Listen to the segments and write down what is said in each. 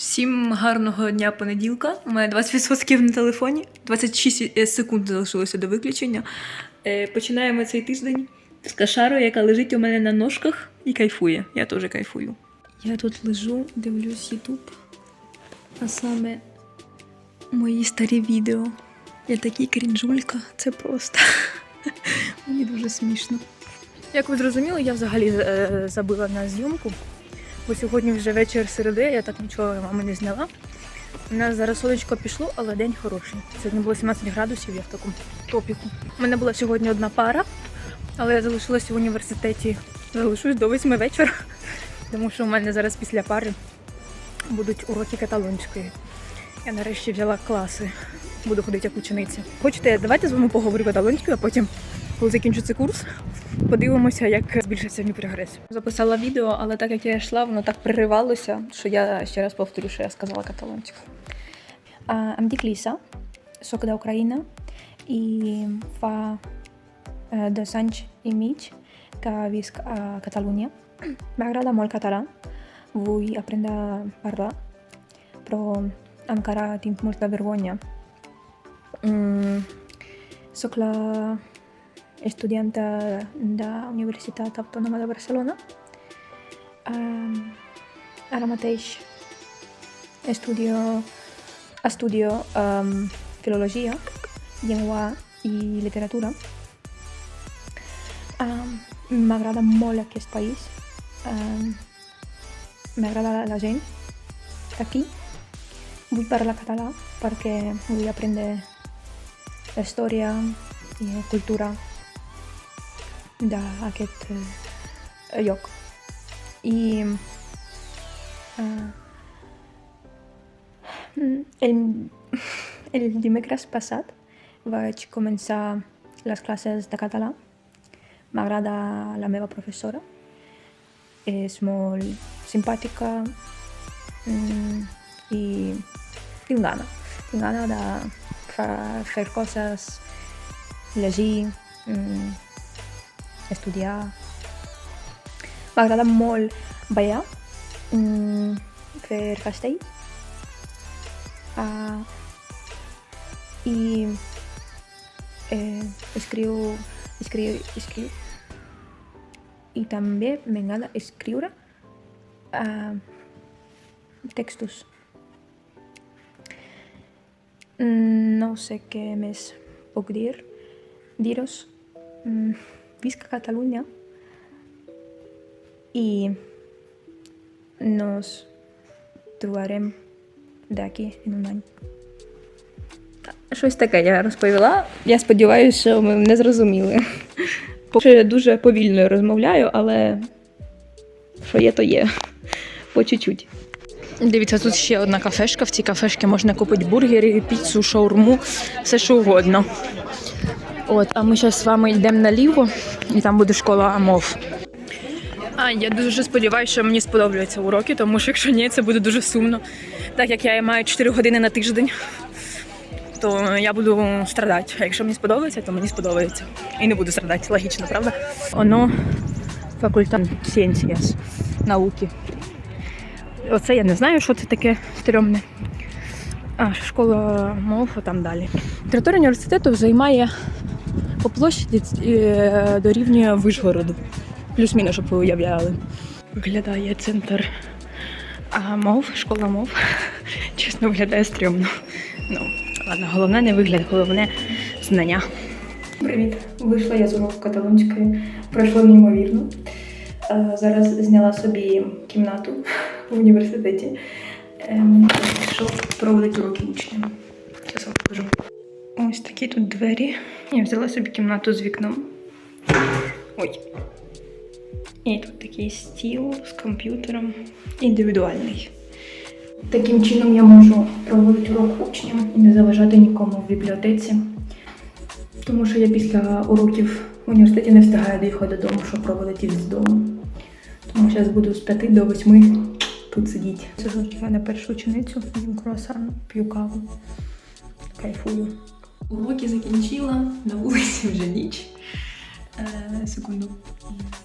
Всім гарного дня понеділка. У мене 20% на телефоні, 26 секунд залишилося до виключення. Е, Починаємо цей тиждень з кашарою, яка лежить у мене на ножках і кайфує. Я теж кайфую. Я тут лежу, дивлюсь Ютуб, а саме мої старі відео. Я такий крінжулька, це просто мені дуже смішно. Як ви зрозуміли, я взагалі е, забила на зйомку. Бо сьогодні вже вечір середи, я так нічого мами не зняла. У нас зараз сонечко пішло, але день хороший. Сьогодні було 17 градусів, я в такому топіку. У мене була сьогодні одна пара, але я залишилася в університеті. Залишусь до 8 вечора, тому що у мене зараз після пари будуть уроки каталонської. Я нарешті взяла класи, буду ходити як учениця. Хочете, давайте з вами поговорю каталонською, а потім, коли закінчу цей курс, подивимося, як збільшиться мій прогрес. Записала відео, але так як я йшла, воно так переривалося, що я ще раз повторю, що я сказала каталонською. Uh, em dic Lisa, sóc d'Ucraïna i fa uh, dos anys i mig que visc a Catalunya. M'agrada molt català, vull aprendre a parlar, però encara tinc molta vergonya. Mm, soc la estudianta de la Universitat Autònoma de Barcelona. Um, ara mateix estudio Estudio um, filologia, llengua i literatura. Um, M'agrada molt aquest país. Um, M'agrada la gent d'aquí. Vull parlar català perquè vull aprendre la història i la cultura d'aquest eh, lloc. I uh, Mm, El, el dimecres passat vaig començar les classes de català. M'agrada la meva professora. És molt simpàtica mm, i tinc gana. Tinc gana de fer coses, llegir, mm, estudiar. M'agrada molt ballar, mm, fer castells Ah, i eh, escriu, escriu, escriu. I també m'agrada uh, textos. Mm, No sé què més puc dir. Dir-vos, mm, visc a Catalunya i nos trobarem d'aquí en un any. Щось таке я розповіла. Я сподіваюся, що ми не зрозуміли. Поки я дуже повільно розмовляю, але що є, то є. По чуть-чуть. Дивіться, тут ще одна кафешка. В цій кафешці можна купити бургери, піцу, шаурму, все що угодно. От, а ми зараз з вами йдемо наліво, і там буде школа мов. А, я дуже сподіваюся, що мені сподобаються уроки, тому що якщо ні, це буде дуже сумно. Так як я маю 4 години на тиждень, то я буду страдати. А якщо мені сподобається, то мені сподобається. І не буду страдати, логічно, правда? Оно факультет Сіенсіас, науки. Оце я не знаю, що це таке стрьомне. А, школа мов, а там далі. Територія університету займає по площаді е, дорівнює Вишгороду. Плюс-мінус, щоб ви уявляли. Виглядає центр а, мов, школа мов. Чесно, виглядає стрьомно. Ну, ладно, головне не вигляд, головне знання. Привіт! Вийшла я з уроку каталонської. Пройшло неймовірно. Е, Зараз зняла собі кімнату в університеті. Ем, Пішов проводити уроки учням. Зараз вам покажу. Ось такі тут двері. Я взяла собі кімнату з вікном. Ой. І тут такий стіл з комп'ютером. Індивідуальний. Таким чином я можу проводити урок учням і не заважати нікому в бібліотеці. Тому що я після уроків в університеті не встигаю доїхати додому, щоб проводити їх з дому. Тому зараз буду з 5 до 8 тут сидіти. Сьогодні я на першу ученицю, їм круасан, п'ю каву. Кайфую. Уроки закінчила, на вулиці вже ніч. Е, Секунду.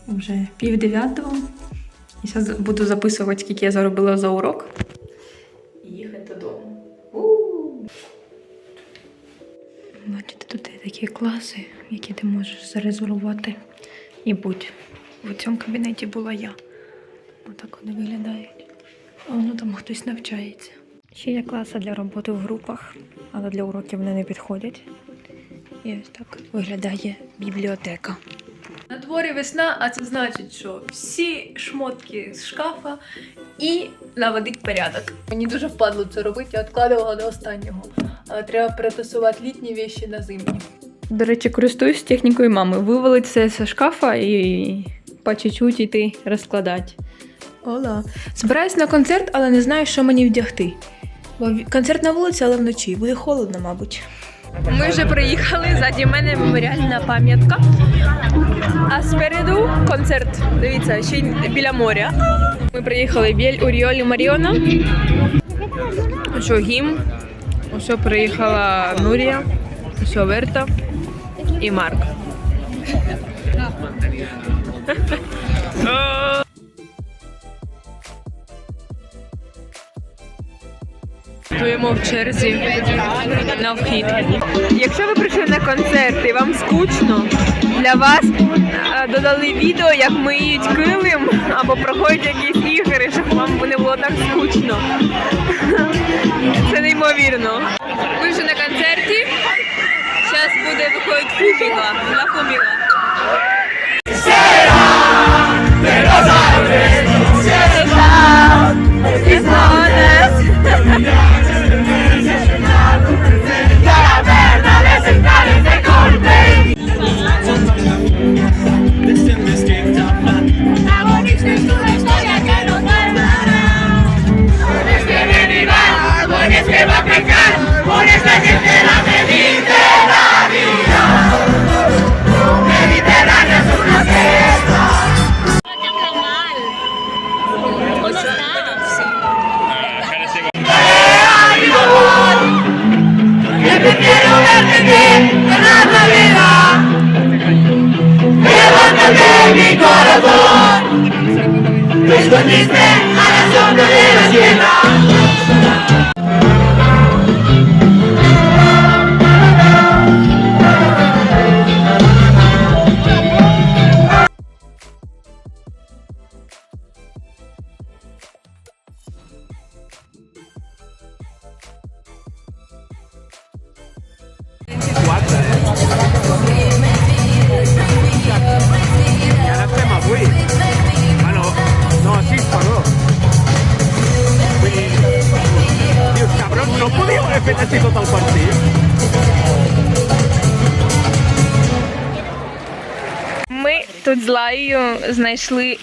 Вже пів дев'ятого. І зараз буду записувати, скільки я заробила за урок. І їхати додому. Бачите, тут є такі класи, які ти можеш зарезервувати і будь. У цьому кабінеті була я. Отак вони виглядають. А воно там хтось навчається. Ще є класи для роботи в групах, але для уроків вони не підходять. І ось так виглядає бібліотека. На дворі весна, а це значить, що всі шмотки з шкафа і наводить порядок. Мені дуже впадло це робити, я відкладувала до останнього. Але треба перетасувати літні віші на зимні. До речі, користуюсь технікою мами. Вивалить все з шкафа і по чуть-чуть іти розкладати. Ола. Збираюсь на концерт, але не знаю, що мені вдягти. Бо концерт на вулиці, але вночі. Буде холодно, мабуть. Ми вже приїхали, ззаді мене меморіальна пам'ятка. А спереду концерт. Дивіться, ще й біля моря. Ми приїхали Біль Уріолі Маріона. Що гімн. Ось приїхала Нурія, ось Верта і Марк. Стоїмо в черзі на вхід. Якщо ви прийшли на концерт і вам скучно, для вас е, додали відео, як миють килим або проходять якісь ігри, щоб вам не було так скучно. Це неймовірно. Ми вже на концерті. Зараз буде виходить фуміга. La фуміга. Zgodnie z тут знайшли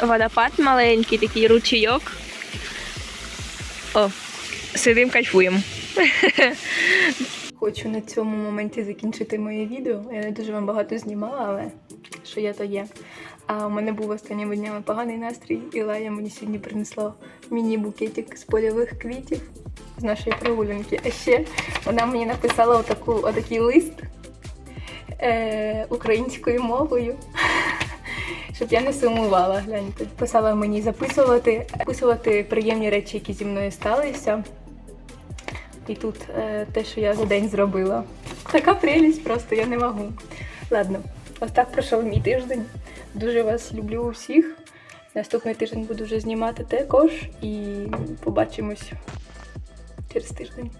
водопад маленький, такий ручейок. О, сидим, кайфуємо. Хочу на цьому моменті закінчити моє відео. Я не дуже вам багато знімала, але що є, то є. А у мене був останніми днями поганий настрій, і Лая мені сьогодні принесла міні-букетик з польових квітів з нашої прогулянки. А ще вона мені написала отаку, отакий лист е, українською мовою. Щоб я не сумувала, гляньте. Писала мені записувати, записувати приємні речі, які зі мною сталися. І тут е, те, що я за день зробила. Така прелість просто, я не можу. Ладно, ось так пройшов мій тиждень. Дуже вас люблю усіх. Наступний тиждень буду вже знімати також і побачимось через тиждень.